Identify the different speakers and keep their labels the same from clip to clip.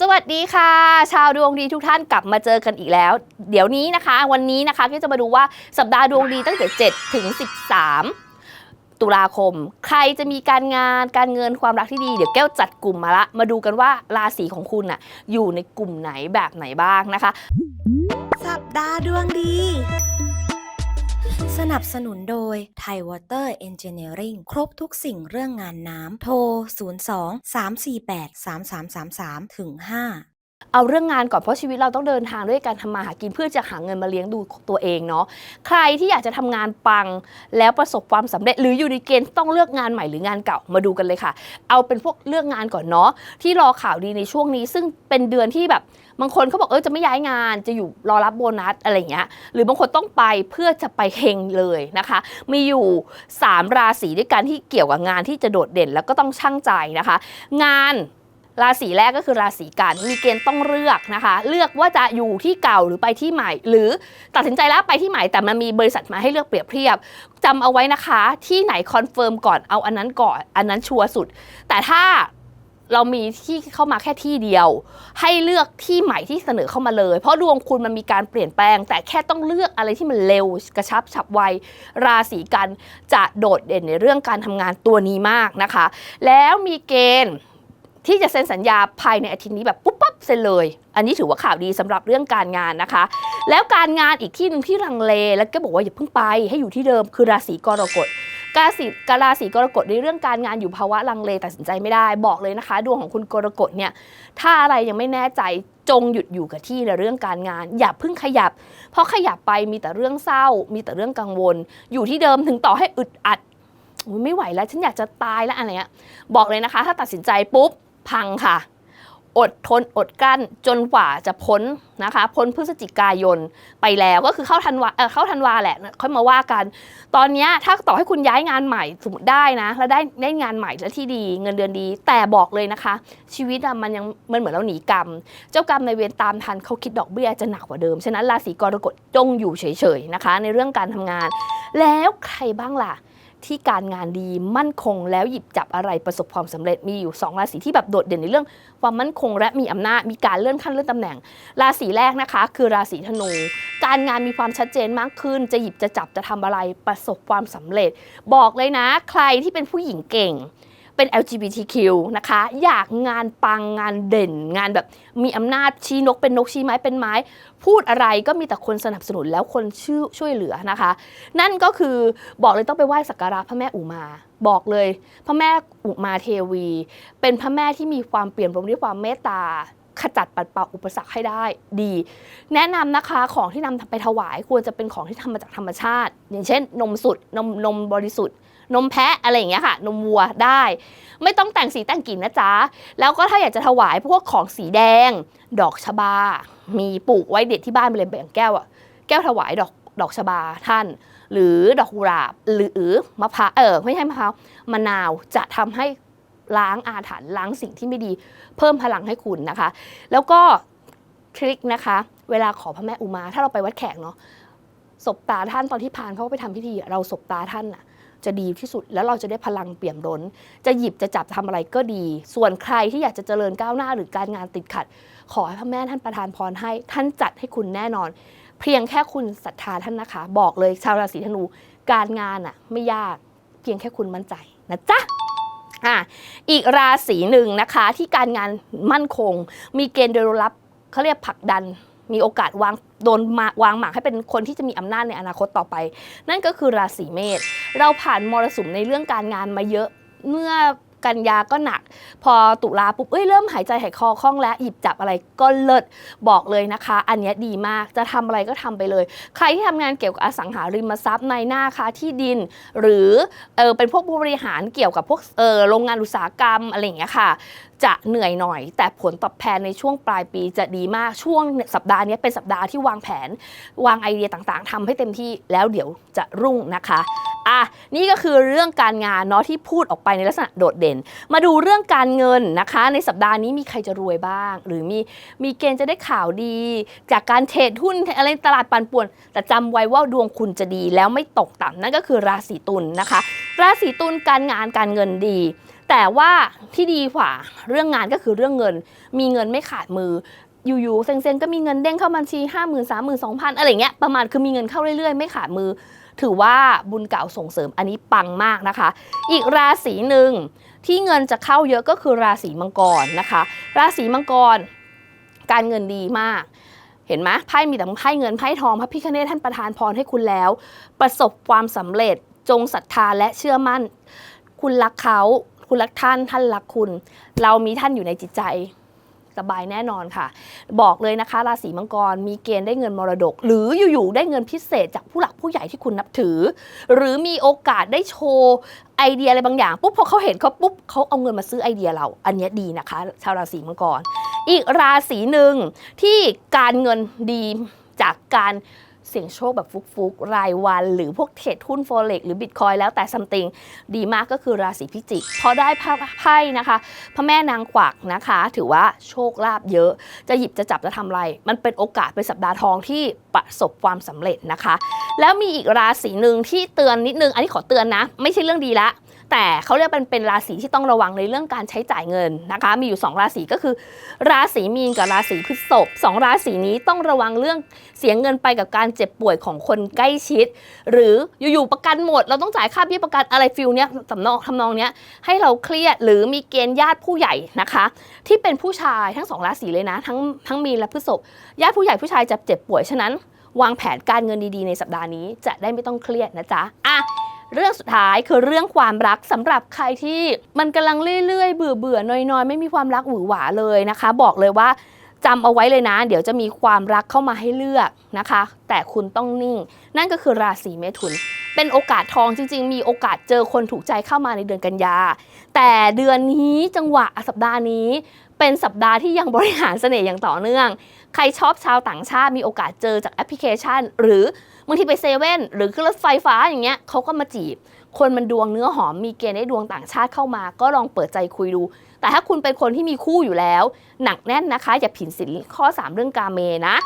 Speaker 1: สวัสดีค่ะ ชาวดวงดีทุกท่านกลับมาเจอกันอีกแล้ว เดี๋ยวนี้นะคะ วันนี้นะคะก็จะมาดูว่าสัปดาห์ดวงดีตั้งแต่ 7 ถึง 13 ตุลาคม ใครจะมีการงานการเงินความรักที่ดี เดี๋ยวแก้วจัดกลุ่มมาละ มาดูกันว่าราศีของคุณน่ะอยู่ในกลุ่มไหนแบบไหนบ้างนะคะ
Speaker 2: สัปดาห์ดวงดี สนับสนุนโดยไทยวอเตอร์เอนจิเนียริครบทุกสิ่งเรื่องงานน้ำ โทร 02 348 3333ถึง5
Speaker 1: เอาเรื่องงานก่อนเพราะชีวิตเราต้องเดินทางด้วยการทำมาหากินเพื่อจะหาเงินมาเลี้ยงดูตัวเองเนาะใครที่อยากจะทำงานปังแล้วประสบความสำเร็จ หรืออยู่ในเกณฑ์ต้องเลือกงานใหม่หรืองานเก่ามาดูกันเลยค่ะ เอาเป็นพวกเลือกงานก่อนเนาะที่รอข่าวดีในช่วงนี้ ซึ่งเป็นเดือนที่แบบบางคนเขาบอกเออจะไม่ย้ายงานจะอยู่รอรับโบนัสอะไรเงี้ยหรือบางคนต้องไปเพื่อจะไปเฮงเลยนะคะ มีอยู่ 3 ราศีด้วยกันที่เกี่ยวกับงานที่จะโดดเด่นแล้วก็ต้องช่างใจนะคะ งาน ราศีแรกก็คือราศีกัน มีเกณฑ์ต้องเลือกนะคะ เลือกว่าจะอยู่ที่เก่าหรือไปที่ใหม่ หรือตัดสินใจแล้วไปที่ใหม่แต่มันมีบริษัทมาให้เลือกเปรียบเทียบจำเอาไว้นะคะ ที่ไหนคอนเฟิร์มก่อนเอาอันนั้นก่อนอันนั้นชัวร์สุด แต่ถ้าเรามีที่เข้ามาแค่ที่เดียว ให้เลือกที่ใหม่ที่เสนอเข้ามาเลย เพราะดวงคุณมันมีการเปลี่ยนแปลง แต่แค่ต้องเลือกอะไรที่มันเร็วกระชับฉับไวราศีกันจะโดดเด่นในเรื่องการทำงานตัวนี้มากนะคะ แล้วมีเกณฑ์ ที่จะเซ็นสัญญาภายในอาทิตย์นี้แบบปุ๊บปั๊บเซ็นเลย อันนี้ถือว่าข่าวดีสำหรับเรื่องการงานนะคะ แล้วการงานอีกที่หนึ่งที่ลังเล แล้วก็บอกว่าอย่าเพิ่งไปให้อยู่ที่เดิมคือราศีกรกฎกาศีกราศีกรกฎในเรื่องการงานอยู่ภาวะลังเลตัดสินใจไม่ได้บอกเลยนะคะ ดวงของคุณกรกฎเนี่ยถ้าอะไรยังไม่แน่ใจจงหยุดอยู่กับที่ในเรื่องการงาน อย่าเพิ่งขยับ เพราะขยับไปมีแต่เรื่องเศร้า มีแต่เรื่องกังวล อยู่ที่เดิมถึงต่อให้อึดอัดไม่ไหวแล้วฉันอยากจะตายแล้วอะไรเงี้ยบอกเลยนะคะ ถ้าตัดสินใจปุ๊บ พังค่ะ อดทนอดกั้นจนกว่าจะพ้นนะคะ พ้นพฤศจิกายนไปแล้วก็คือเข้าธันวาเเข้าธันวาแหละค่อยมาว่ากัน ตอนนี้ถ้าต่อให้คุณย้ายงานใหม่สมมติได้นะ แล้วได้ได้งานใหม่แล้วที่ดีเงินเดือนดี แต่บอกเลยนะคะ ชีวิตมันยังมันเหมือนเราหนีกรรม เจ้ากรรมในเวรตามทันเขาคิดดอกเบี้ยจะหนักกว่าเดิมฉะนั้นราศีกรกฎจงอยู่เฉยๆนะคะ ในเรื่องการทำงาน แล้วใครบ้างล่ะ ที่การงานดีมั่นคงแล้วหยิบจับอะไรประสบความสำเร็จมีอยู่2ราศีที่แบบโดดเด่นในเรื่อง ความมั่นคงและมีอำนาจมีการเลื่อนขั้นเลื่อนตำแหน่ง ราศีแรกนะคะ คือราศีธนู การงานมีความชัดเจนมากขึ้น จะหยิบจะจับจะทำอะไรประสบความสำเร็จ บอกเลยนะ ใครที่เป็นผู้หญิงเก่ง เป็น LGBTQ นะคะ อยากงานปังงานเด่น งานแบบมีอำนาจชี้นกเป็นนกชี้ไม้เป็นไม้ พูดอะไรก็มีแต่คนสนับสนุนแล้วคนชื่อช่วยเหลือนะคะ นั่นก็คือบอกเลยต้องไปไหว้สักการะพระแม่อุมาบอกเลย พระแม่อุมาเทวี เป็นพระแม่ที่มีความเปลี่ยนแปลงด้วยความเมตตาขจัดปัดเป่าอุปสรรคให้ได้ดี แนะนำนะคะของที่นำไปถวายควรจะเป็นของที่ทำมาจากธรรมชาติ อย่างเช่น นมสุดนมนมบริสุทธิ์ นมแพะอะไรอย่างเงี้ยค่ะ นมวัวได้ ไม่ต้องแต่งสีแต่งกลิ่นนะจ๊ะ แล้วก็ถ้าอยากจะถวายพวกของสีแดง ดอกชบา มีปลูกไว้เด็ดที่บ้านไปเลยแบ่งแก้วอะแก้วถวายดอกดอกชบาท่าน หรือดอกกุหลาบหรือมะพร้าวเออไม่ใช่มะพร้าวมะนาวจะทำให้ล้างอาถรรพ์ล้างสิ่งที่ไม่ดี เพิ่มพลังให้คุณนะคะ แล้วก็ทริคนะคะ เวลาขอพระแม่อุมา ถ้าเราไปวัดแขกเนาะศพตาท่านตอนที่พานเขาก็ไปทำพิธีเราศพตาท่านน่ะ จะดีที่สุด แล้วเราจะได้พลังเปี่ยมล้น จะหยิบจะจับทำอะไรก็ดี ส่วนใครที่อยากจะเจริญก้าวหน้าหรือการงานติดขัด ขอให้พระแม่ท่านประทานพรให้ ท่านจัดให้คุณแน่นอน เพียงแค่คุณศรัทธาท่านนะคะ บอกเลยชาวราศีธนู การงานอะไม่ยากเพียงแค่คุณมั่นใจนะจ๊ะอะอีกราศีหนึ่งนะคะที่การงานมั่นคง มีเกณฑ์โดยรับเขาเรียกผลักดัน มีโอกาสวางโดนมาวางหมากให้เป็นคนที่จะมีอำนาจในอนาคตต่อไป นั่นก็คือราศีเมษเราผ่านมรสุมในเรื่องการงานมาเยอะเมื่อ กันยาก็หนัก พอตุลาปุ๊บเอ้ยเริ่มหายใจหายคอคล่องแล้วหยิบจับอะไรก็เลิศบอกเลยนะคะ อันนี้ดีมากจะทำอะไรก็ทำไปเลย ใครที่ทำงานเกี่ยวกับอสังหาริมทรัพย์ในหน้าค้าที่ดิน หรือเออเป็นพวกผู้บริหารเกี่ยวกับพวกเออโรงงานอุตสาหกรรมอะไรอย่างเงี้ยค่ะจะเหนื่อยหน่อย แต่ผลตอบแทนในช่วงปลายปีจะดีมากช่วงสัปดาห์นี้เป็นสัปดาห์ที่วางแผน วางไอเดียต่างๆทำให้เต็มที่แล้วเดี๋ยวจะรุ่งนะคะ อะนี่ก็คือเรื่องการงานเนาะที่พูดออกไปในลักษณะโดดเด่น มาดูเรื่องการเงินนะคะ ในสัปดาห์นี้มีใครจะรวยบ้าง หรือมีมีเกณฑ์จะได้ข่าวดี จากการเทรดหุ้นอะไรตลาดปั่นป่วน แต่จำไว้ว่าดวงคุณจะดีแล้วไม่ตกต่ำนั่นก็คือราศีตุลนะคะ ราศีตุลการงานการเงินดีแต่ว่าที่ดีกว่าเรื่องงานก็คือเรื่องเงิน มีเงินไม่ขาดมือ อยู่ๆเซ็งๆก็มีเงินเด้งเข้าบัญชี 5 0 0 0 0 3 0 0 0 2 0 0 0 อะไรเงี้ยประมาณคือมีเงินเข้าเรื่อยๆ ไม่ขาดมือ ถือว่าบุญเก่าส่งเสริมอันนี้ปังมากนะคะ อีกราศีหนึ่งที่เงินจะเข้าเยอะก็คือราศีมังกรนะคะ ราศีมังกร การเงินดีมากเห็นไหมไพ่มีแต่ไพ่เงินไพ่ทองพระพิฆเนศท่านประทานพรให้คุณแล้ว ประสบความสำเร็จจงศรัทธาและเชื่อมั่น คุณรักเขา คุณรักท่านท่านรักคุณ เรามีท่านอยู่ในจิตใจ สบายแน่นอนค่ะ บอกเลยนะคะ ราศีมังกรมีเกณฑ์ได้เงินมรดก หรืออยู่ๆได้เงินพิเศษจากผู้หลักผู้ใหญ่ที่คุณนับถือ หรือมีโอกาสได้โชว์ไอเดียอะไรบางอย่างปุ๊บพอเขาเห็นเขาปุ๊บเขาเอาเงินมาซื้อไอเดียเรา อันนี้ดีนะคะ ชาวราศีมังกร อีกราศีหนึ่งที่การเงินดีจากการ เสี่ยงโชคแบบฟุกๆ รายวัน หรือพวกเทรดหุ้นโฟเล็กหรือบิตคอยแล้วแต่ซัมติงดีมากก็คือราศีพิจิก พอได้ไพ่นะคะ พระแม่นางกวักนะคะ ถือว่าโชคลาภเยอะ จะหยิบจะจับจะทำอะไร มันเป็นโอกาสเป็นสัปดาห์ทองที่ประสบความสำเร็จนะคะ แล้วมีอีกราศีหนึ่งที่เตือนนิดนึง อันนี้ขอเตือนนะ ไม่ใช่เรื่องดีละ แต่เขาเรียกเป็นเป็นราศีที่ต้องระวังในเรื่องการใช้จ่ายเงินนะคะ มีอยู่ 2 ราศีก็คือ ราศีมีนกับราศีพฤษภสองราศีนี้ต้องระวังเรื่องเสียเงินไปกับการเจ็บป่วยของคนใกล้ชิด หรืออยู่ๆประกันหมด เราต้องจ่ายค่าเบี้ยประกันอะไรฟิลเนี้ยสำนองทำนองเนี้ยให้เราเครียดหรือมีเกณฑ์ญาติผู้ใหญ่นะคะ ที่เป็นผู้ชายทั้งสองราศีเลยนะ ทั้งทั้งมีนและพฤษภญาติผู้ใหญ่ผู้ชายจะเจ็บป่วยฉะนั้น วางแผนการเงินดีๆในสัปดาห์นี้จะได้ไม่ต้องเครียดนะจ๊ะอะ เรื่องสุดท้ายคือเรื่องความรักสำหรับใครที่มันกำลังเรื่อยๆเบื่อเบื่อน้อยๆ ไม่มีความรักหวือหวาเลยนะคะ บอกเลยว่าจำเอาไว้เลยนะ เดี๋ยวจะมีความรักเข้ามาให้เลือกนะคะ แต่คุณต้องนิ่ง นั่นก็คือราศีเมถุน เป็นโอกาสทองจริง ๆ มีโอกาสเจอคนถูกใจเข้ามาในเดือนกันยา แต่เดือนนี้จังหวะสัปดาห์นี้ เป็นสัปดาห์ที่ยังบริหารเสน่ห์อย่างต่อเนื่อง ใครชอบชาวต่างชาติมีโอกาสเจอจากแอปพลิเคชัน หรือบางทีไปเซเว่นหรือขึ้นรถไฟฟ้าอย่างเงี้ยเขาก็มาจีบ คนมันดวงเนื้อหอมมีเกณฑ์ได้ดวงต่างชาติเข้ามา ก็ลองเปิดใจคุยดู แต่ถ้าคุณเป็นคนที่มีคู่อยู่แล้ว หนักแน่นนะคะ อย่าผิดศีลข้อ 3 เรื่องกาเมนะ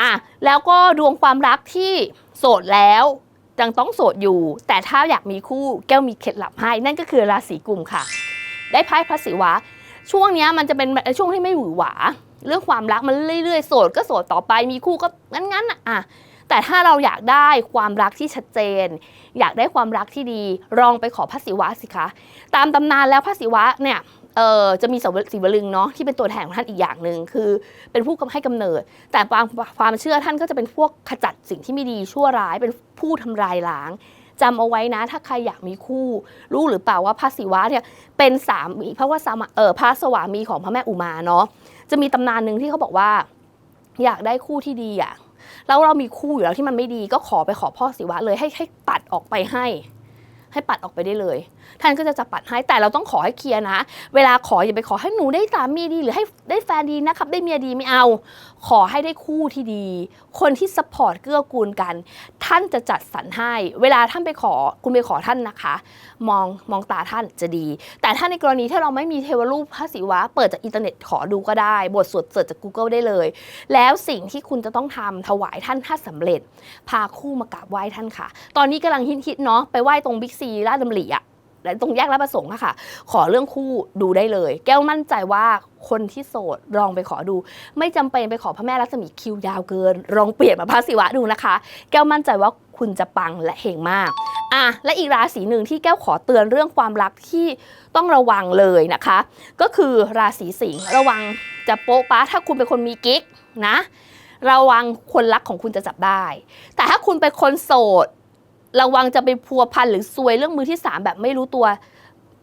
Speaker 1: อะแล้วก็ดวงความรักที่โสดแล้วยังต้องโสดอยู่ แต่ถ้าอยากมีคู่แก้วมีเคล็ดลับให้ นั่นก็คือราศีกุมค่ะ ได้ไพ่พระศิวะ ช่วงนี้มันจะเป็นช่วงที่ไม่หวือหวา เรื่องความรักมันเรื่อยๆโสดก็โสดต่อไปมีคู่ก็งั้นๆอะแต่ถ้าเราอยากได้ความรักที่ชัดเจน อยากได้ความรักที่ดีลองไปขอพระศิวะสิคะ ตามตำนานแล้วพระศิวะเนี่ยเออจะมีสศิวลึงเนาะที่เป็นตัวแทนของท่านอีกอย่างหนึ่งคือเป็นผู้ให้กำเนิด แต่ความความเชื่อท่านก็จะเป็นพวกขจัดสิ่งที่ไม่ดีชั่วร้ายเป็นผู้ทำลายล้างจำเอาไว้นะ ถ้าใครอยากมีคู่ รู้หรือเปล่าว่าพระศิวะเนี่ยเป็นสามีเพราะว่าสามเออพระสวามีของพระแม่อุมาเนาะ จะมีตำนานหนึ่งที่เขาบอกว่า อยากได้คู่ที่ดีอะแล้วเรามีคู่อยู่แล้วที่มันไม่ดีก็ขอไปขอพ่อศิวะเลยให้ให้ปัดออกไปให้ ให้ปัดออกไปได้เลยท่านก็จะจะปัดให้แต่เราต้องขอให้เคลียร์นะ เวลาขออย่าไปขอให้หนูได้สามีดีหรือให้ได้แฟนดีนะครับ ได้เมียดีไม่เอา ขอให้ได้คู่ที่ดี คนที่สปอร์ตเกื้อกูลกัน ท่านจะจัดสรรให้ เวลาท่านไปขอคุณไปขอท่านนะคะ มองมองตาท่านจะดี แต่ถ้าในกรณีที่เราไม่มีเทวรูปพระศิวะ เปิดจากอินเทอร์เน็ตขอดูก็ได้ บทสวดเสิร์ชจาก Google ได้เลย แล้วสิ่งที่คุณจะต้องทำถวายท่านถ้าสำเร็จ พาคู่มากราบไหว้ท่านค่ะ ตอนนี้กำลังฮิตๆเนาะไปไหว้ตรงบิ๊กซีลาดดำริอะและ ตรงแยกรับประสงค์อะค่ะ ขอเรื่องคู่ดูได้เลย แก้วมั่นใจว่าคนที่โสดลองไปขอดู ไม่จำเป็นไปขอพระแม่รัศมีคิวยาวเกินลองเปลี่ยนมาพระศิวะดูนะคะ แก้วมั่นใจว่าคุณจะปังและเฮงมากอะและอีกราศีหนึ่งที่แก้วขอเตือนเรื่องความรักที่ต้องระวังเลยนะคะ ก็คือราศีสิงห์ระวังจะโป๊ะป้าถ้าคุณเป็นคนมีกิ๊กนะ ระวังคนรักของคุณจะจับได้ แต่ถ้าคุณเป็นคนโสด ระวังจะไปพัวพันหรือซวยเรื่องมือที่สามแบบไม่รู้ตัว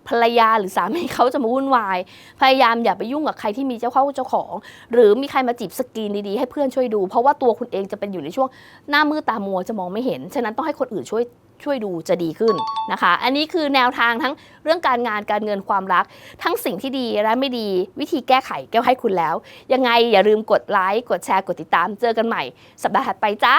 Speaker 1: ภรรยาหรือสามีเขาจะมาวุ่นวาย พยายามอย่าไปยุ่งกับใครที่มีเจ้าเข้าเจ้าของ หรือมีใครมาจีบสกรีนดีๆ ให้เพื่อนช่วยดู เพราะว่าตัวคุณเองจะเป็นอยู่ในช่วงหน้ามืดตามัวจะมองไม่เห็น ฉะนั้นต้องให้คนอื่นช่วยช่วยดูจะดีขึ้นนะคะ อันนี้คือแนวทางทั้งเรื่องการงานการเงินความรัก ทั้งสิ่งที่ดีและไม่ดีวิธีแก้ไขแก้วให้คุณแล้ว ยังไงอย่าลืมกดไลค์กดแชร์กดติดตามเจอกันใหม่ สัปดาห์ถัดไปจ้า